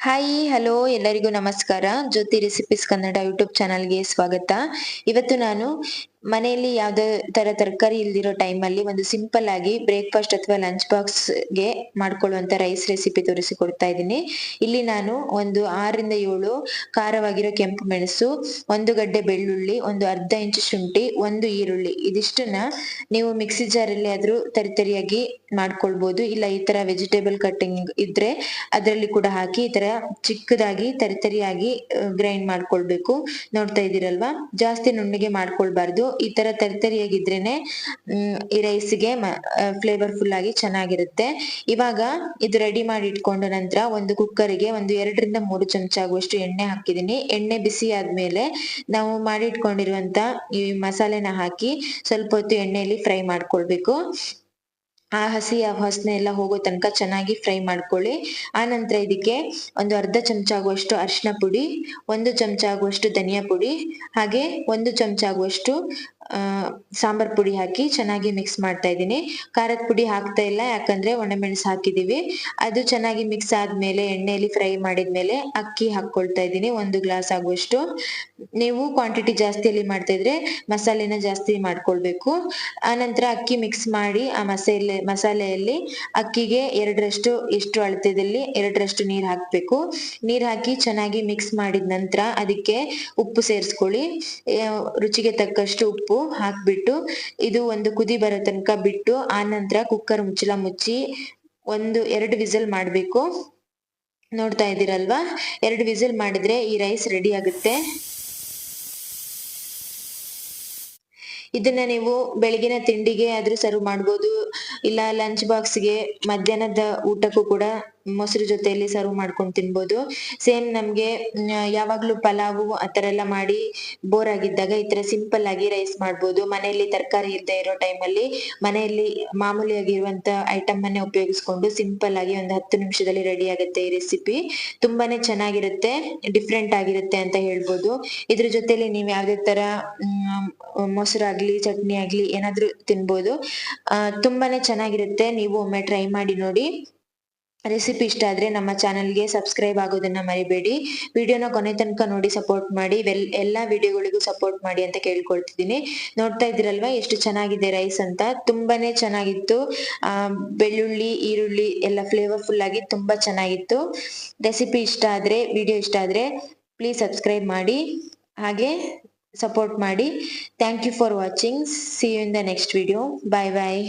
Hi hello ಎಲ್ಲರಿಗೂ ನಮಸ್ಕಾರ. ಜ್ಯೋತಿ recipes Kannada YouTube ಚಾನಲ್ಗೆ ಸ್ವಾಗತ. ಇವತ್ತು ನಾನು ಮನೆಯಲ್ಲಿ ಯಾವುದೇ ತರ ತರಕಾರಿ ಇಲ್ದಿರೋ ಟೈಮ್ ಅಲ್ಲಿ ಒಂದು ಸಿಂಪಲ್ ಆಗಿ ಬ್ರೇಕ್ಫಾಸ್ಟ್ ಅಥವಾ ಲಂಚ್ ಬಾಕ್ಸ್ಗೆ ಮಾಡ್ಕೊಳ್ಳುವಂತ ರೈಸ್ ರೆಸಿಪಿ ತೋರಿಸಿಕೊಡ್ತಾ ಇದ್ದೀನಿ. ಇಲ್ಲಿ ನಾನು ಒಂದು ಆರರಿಂದ ಏಳು ಖಾರವಾಗಿರೋ ಕೆಂಪು ಮೆಣಸು, ಒಂದು ಗಡ್ಡೆ ಬೆಳ್ಳುಳ್ಳಿ, ಒಂದು ಅರ್ಧ ಇಂಚು ಶುಂಠಿ, ಒಂದು ಈರುಳ್ಳಿ. ಇದಿಷ್ಟನ್ನ ನೀವು ಮಿಕ್ಸಿ ಜಾರಲ್ಲಿ ಆದ್ರೂ ತರಿತರಿಯಾಗಿ ಮಾಡ್ಕೊಳ್ಬಹುದು ಇಲ್ಲ ಈ ತರ ವೆಜಿಟೇಬಲ್ ಕಟ್ಟಿಂಗ್ ಇದ್ರೆ ಅದರಲ್ಲಿ ಕೂಡ ಹಾಕಿ ಈ ತರ ಚಿಕ್ಕದಾಗಿ ತರಿತರಿಯಾಗಿ ಗ್ರೈಂಡ್ ಮಾಡ್ಕೊಳ್ಬೇಕು. ನೋಡ್ತಾ ಇದ್ದೀರಲ್ವಾ? ಜಾಸ್ತಿ ನುಣ್ಣಗೆ ಮಾಡ್ಕೊಳ್ಬಾರ್ದು. ಈ ತರ ತರಿತರಿಯಾಗಿದ್ರೇನೆ ಈ ರೈಸ್ಗೆ ಫ್ಲೇವರ್ಫುಲ್ ಆಗಿ ಚೆನ್ನಾಗಿರುತ್ತೆ. ಇವಾಗ ಇದು ರೆಡಿ ಮಾಡಿ ಇಟ್ಕೊಂಡ ನಂತರ ಒಂದು ಕುಕ್ಕರ್ಗೆ ಒಂದು ಎರಡರಿಂದ ಮೂರು ಚಮಚ ಆಗುವಷ್ಟು ಎಣ್ಣೆ ಹಾಕಿದ್ದೀನಿ. ಎಣ್ಣೆ ಬಿಸಿ ಆದ್ಮೇಲೆ ನಾವು ಮಾಡಿ ಇಟ್ಕೊಂಡಿರುವಂತ ಈ ಮಸಾಲೆನ ಹಾಕಿ ಸ್ವಲ್ಪ ಹೊತ್ತು ಎಣ್ಣೆಯಲ್ಲಿ ಫ್ರೈ ಮಾಡ್ಕೊಳ್ಬೇಕು. ಆ ಹಸಿ, ಆ ವಾಸನೆ ಎಲ್ಲ ಹೋಗೋ ತನಕ ಚೆನ್ನಾಗಿ ಫ್ರೈ ಮಾಡ್ಕೊಳ್ಳಿ. ಆ ನಂತರ ಇದಕ್ಕೆ ಒಂದು ಅರ್ಧ ಚಮಚ ಆಗುವಷ್ಟು ಅರಿಶಿನ ಪುಡಿ, ಒಂದು ಚಮಚ ಆಗುವಷ್ಟು ಧನಿಯಾ ಪುಡಿ, ಹಾಗೆ ಒಂದು ಚಮಚ ಆಗುವಷ್ಟು ಸಾಂಬಾರ್ ಪುಡಿ ಹಾಕಿ ಚೆನ್ನಾಗಿ ಮಿಕ್ಸ್ ಮಾಡ್ತಾ ಇದ್ದೀನಿ. ಖಾರದ ಪುಡಿ ಹಾಕ್ತಾ ಇಲ್ಲ, ಯಾಕಂದ್ರೆ ಒಣಮೆಣಸು ಹಾಕಿದೀವಿ. ಅದು ಚೆನ್ನಾಗಿ ಮಿಕ್ಸ್ ಆದ್ಮೇಲೆ ಎಣ್ಣೆಯಲ್ಲಿ ಫ್ರೈ ಮಾಡಿದ್ಮೇಲೆ ಅಕ್ಕಿ ಹಾಕೊಳ್ತಾ ಇದ್ದೀನಿ, ಒಂದು ಗ್ಲಾಸ್ ಆಗುವಷ್ಟು. ನೀವು ಕ್ವಾಂಟಿಟಿ ಜಾಸ್ತಿಯಲ್ಲಿ ಮಾಡ್ತಾ ಇದ್ರೆ ಮಸಾಲೆನ ಜಾಸ್ತಿ ಮಾಡ್ಕೊಳ್ಬೇಕು. ಆನಂತರ ಅಕ್ಕಿ ಮಿಕ್ಸ್ ಮಾಡಿ ಆ ಮಸಾಲೆ, ಮಸಾಲೆಯಲ್ಲಿ ಅಕ್ಕಿಗೆ ಎರಡರಷ್ಟು ಎಷ್ಟು ಅಳತೆದಲ್ಲಿ ಎರಡರಷ್ಟು ನೀರು ಹಾಕ್ಬೇಕು. ನೀರು ಹಾಕಿ ಚೆನ್ನಾಗಿ ಮಿಕ್ಸ್ ಮಾಡಿದ ನಂತರ ಅದಕ್ಕೆ ಉಪ್ಪು ಸೇರಿಸ್ಕೊಳ್ಳಿ. ರುಚಿಗೆ ತಕ್ಕಷ್ಟು ಉಪ್ಪು. ಹಾಕ್ಬಿಟ್ಟು ಇದು ಒಂದು ಕುದಿ ಬರೋ ತನಕ ಬಿಟ್ಟು ಆ ನಂತರ ಕುಕ್ಕರ್ ಮುಚ್ಚಳ ಮುಚ್ಚಿ ಒಂದು ಎರಡು ವಿಸಲ್ ಮಾಡಬೇಕು. ನೋಡ್ತಾ ಇದ್ದೀರಲ್ವಾ? ಎರಡು ವಿಸಿಲ್ ಮಾಡಿದ್ರೆ ಈ ರೈಸ್ ರೆಡಿ ಆಗುತ್ತೆ. ಇದನ್ನ ನೀವು ಬೆಳಗಿನ ತಿಂಡಿಗೆ ಆದ್ರೂ ಸರ್ವ್ ಮಾಡ್ಬೋದು. ಇಲ್ಲ ಲಂಚ್ ಬಾಕ್ಸ್ಗೆ ಮಧ್ಯಾಹ್ನದ ಊಟಕ್ಕೂ ಕೂಡ ಮೊಸರು ಜೊತೆಯಲ್ಲಿ ಸರ್ವ್ ಮಾಡ್ಕೊಂಡು ತಿನ್ಬೋದು. ಸೇಮ್ ನಮ್ಗೆ ಯಾವಾಗ್ಲೂ ಪಲಾವು ಆತರ ಎಲ್ಲ ಮಾಡಿ ಬೋರ್ ಆಗಿದ್ದಾಗ ಈ ತರ ಸಿಂಪಲ್ ಆಗಿ ರೈಸ್ ಮಾಡ್ಬೋದು. ಮನೆಯಲ್ಲಿ ತರಕಾರಿ ಇಲ್ಲದೆ ಇರೋ ಟೈಮಲ್ಲಿ ಮನೆಯಲ್ಲಿ ಮಾಮೂಲಿಯಾಗಿರುವಂತ ಐಟಮ್ ಅನ್ನೇ ಉಪಯೋಗಿಸ್ಕೊಂಡು ಸಿಂಪಲ್ ಆಗಿ ಒಂದು ಹತ್ತು ನಿಮಿಷದಲ್ಲಿ ರೆಡಿ ಆಗುತ್ತೆ ಈ ರೆಸಿಪಿ ತುಂಬಾನೇ ಚೆನ್ನಾಗಿರುತ್ತೆ ಡಿಫ್ರೆಂಟ್ ಆಗಿರುತ್ತೆ ಅಂತ ಹೇಳ್ಬೋದು. ಇದ್ರ ಜೊತೆಲಿ ನೀವು ಯಾವ್ದೇ ತರ ಮೊಸರಾಗ್ಲಿ, ಚಟ್ನಿ ಆಗ್ಲಿ ಏನಾದ್ರೂ ತಿನ್ಬೋದು. ತುಂಬಾನೇ ಚೆನ್ನಾಗಿರುತ್ತೆ. ನೀವು ಒಮ್ಮೆ ಟ್ರೈ ಮಾಡಿ ನೋಡಿ. ರೆಸಿಪಿ ಇಷ್ಟ ಆದ್ರೆ ನಮ್ಮ ಚಾನೆಲ್ಗೆ ಸಬ್ಸ್ಕ್ರೈಬ್ ಆಗೋದನ್ನ ಮರಿಬೇಡಿ. ವಿಡಿಯೋನ ಕೊನೆ ತನಕ ನೋಡಿ ಸಪೋರ್ಟ್ ಮಾಡಿ. ವೆಲ್, ಎಲ್ಲಾ ವಿಡಿಯೋಗಳಿಗೂ ಸಪೋರ್ಟ್ ಮಾಡಿ ಅಂತ ಕೇಳ್ಕೊಳ್ತಿದ್ದೀನಿ. ನೋಡ್ತಾ ಇದ್ದೀರಲ್ವಾ ಎಷ್ಟು ಚೆನ್ನಾಗಿದೆ ರೈಸ್ ಅಂತ? ತುಂಬಾನೇ ಚೆನ್ನಾಗಿತ್ತು. ಆ, ಬೆಳ್ಳುಳ್ಳಿ, ಈರುಳ್ಳಿ ಎಲ್ಲ ಫ್ಲೇವರ್ಫುಲ್ ಆಗಿ ತುಂಬಾ ಚೆನ್ನಾಗಿತ್ತು. ರೆಸಿಪಿ ಇಷ್ಟ ಆದ್ರೆ ವಿಡಿಯೋ ಇಷ್ಟ ಆದ್ರೆ ಪ್ಲೀಸ್ ಸಬ್ಸ್ಕ್ರೈಬ್ ಮಾಡಿ. ಹಾಗೆ ಸಪೋರ್ಟ್ ಮಾಡಿ thank you for watching see you in the next video bye bye